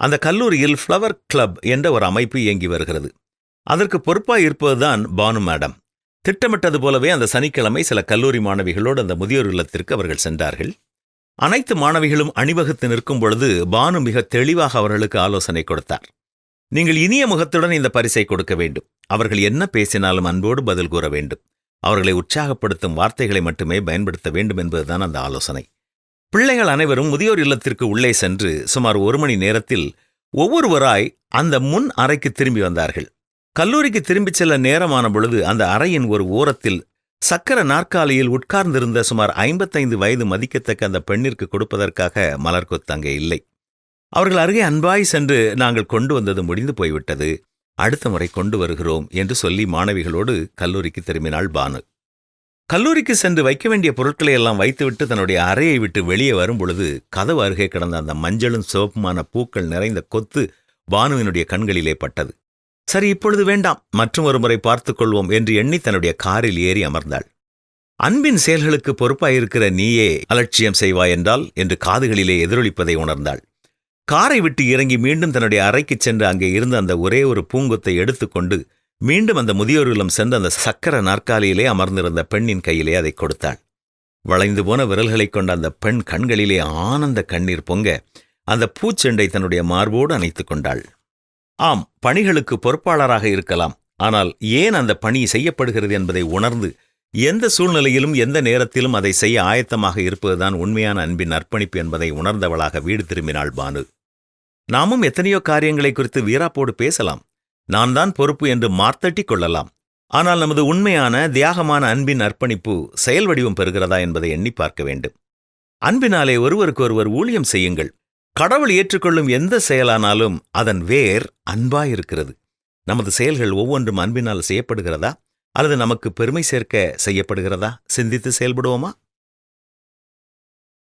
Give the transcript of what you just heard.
அந்த கல்லூரியில் flower club என்ற ஒரு அமைப்பு இயங்கி வருகிறது. அதற்கு பொறுப்பாய் இருப்பதுதான் பானு மேடம். திட்டமிட்டது போலவே அந்த சனிக்கிழமை சில கல்லூரி மாணவிகளோடு அந்த முதியோர் இல்லத்திற்கு அவர்கள் சென்றார்கள். அனைத்து மாணவிகளும் அணிவகுத்து நிற்கும் பொழுது பானு மிக தெளிவாக அவர்களுக்கு ஆலோசனை கொடுத்தார். நீங்கள் இனிய முகத்துடன் இந்த பரிசை கொடுக்க வேண்டும். அவர்கள் என்ன பேசினாலும் அன்போடு பதில் கூற வேண்டும். அவர்களை உற்சாகப்படுத்தும் வார்த்தைகளை மட்டுமே பயன்படுத்த வேண்டும் என்பதுதான் அந்த ஆலோசனை. பிள்ளைகள் அனைவரும் முதியோர் இல்லத்திற்கு உள்ளே சென்று சுமார் ஒரு மணி நேரத்தில் ஒவ்வொருவராய் அந்த முன் அறைக்கு திரும்பி வந்தார்கள். கல்லூரிக்கு திரும்பிச் செல்ல நேரமான பொழுது அந்த அறையின் ஒரு ஓரத்தில் சக்கர நாற்காலியில் உட்கார்ந்திருந்த சுமார் ஐம்பத்தைந்து வயது மதிக்கத்தக்க அந்த பெண்ணிற்கு கொடுப்பதற்காக மலர்கொத்து அங்கே இல்லை. அவர்கள் அருகே அன்பாய் சென்று நாங்கள் கொண்டு வந்தது முடிந்து போய்விட்டது. அடுத்த முறை கொண்டு வருகிறோம் என்று சொல்லி மாணவிகளோடு கல்லூரிக்கு திரும்பினாள் பானு. கல்லூரிக்கு சென்று வைக்க வேண்டிய பொருட்களை எல்லாம் வைத்துவிட்டு தன்னுடைய அறையை விட்டு வெளியே வரும் பொழுது கதவு அருகே கிடந்த அந்த மஞ்சளும் சிவப்புமான பூக்கள் நிறைந்த கொத்து பானுவினுடைய கண்களிலே பட்டது. சரி இப்பொழுது வேண்டாம். மற்றும் ஒரு முறை பார்த்துக் கொள்வோம் என்று எண்ணி தன்னுடைய காரில் ஏறி அமர்ந்தாள். அன்பின் செயல்களுக்கு பொறுப்பாயிருக்கிற நீயே அலட்சியம் செய்வாய் என்றால் என்று காதுகளிலே எதிரொலிப்பதை உணர்ந்தாள். காரை விட்டு இறங்கி மீண்டும் தன்னுடைய அறைக்குச் சென்று அங்கே இருந்த அந்த ஒரே ஒரு பூங்கொத்தை எடுத்துக்கொண்டு மீண்டும் அந்த முதியோர் இல்லம் சென்று அந்த சக்கர நாற்காலியிலே அமர்ந்திருந்த பெண்ணின் கையிலே அதை கொடுத்தாள் வளைந்து போன விரல்களைக் கொண்ட அந்த பெண் கண்களிலே ஆனந்த கண்ணீர் பொங்க அந்த பூச்செண்டை தன்னுடைய மார்போடு அணைத்துக் கொண்டாள். ஆம் பணிகளுக்கு பொறுப்பாளராக இருக்கலாம். ஆனால் ஏன் அந்த பணி செய்யப்படுகிறது என்பதை உணர்ந்து எந்த சூழ்நிலையிலும் எந்த நேரத்திலும் அதை செய்ய ஆயத்தமாக இருப்பதுதான் உண்மையான அன்பின் அர்ப்பணிப்பு என்பதை உணர்ந்தவளாக வீடு திரும்பினாள் பானு. நாமும் எத்தனையோ காரியங்களை குறித்து வீராப்போடு பேசலாம். நான் தான் பொறுப்பு என்று மார்த்தட்டிக் கொள்ளலாம். ஆனால் நமது உண்மையான தியாகமான அன்பின் அர்ப்பணிப்பு செயல் வடிவம் பெறுகிறதா என்பதை எண்ணி பார்க்க வேண்டும். அன்பினாலே ஒருவருக்கொருவர் ஊழியம் செய்யுங்கள். கடவுள் ஏற்றுக்கொள்ளும் எந்த செயலானாலும் அதன் வேர் அன்பாயிருக்கிறது. நமது செயல்கள் ஒவ்வொன்றும் அன்பினால் செய்யப்படுகிறதா? அல்லது நமக்கு பெருமை சேர்க்க செய்யப்படுகிறதா? சிந்தித்து செயல்படுவோமா?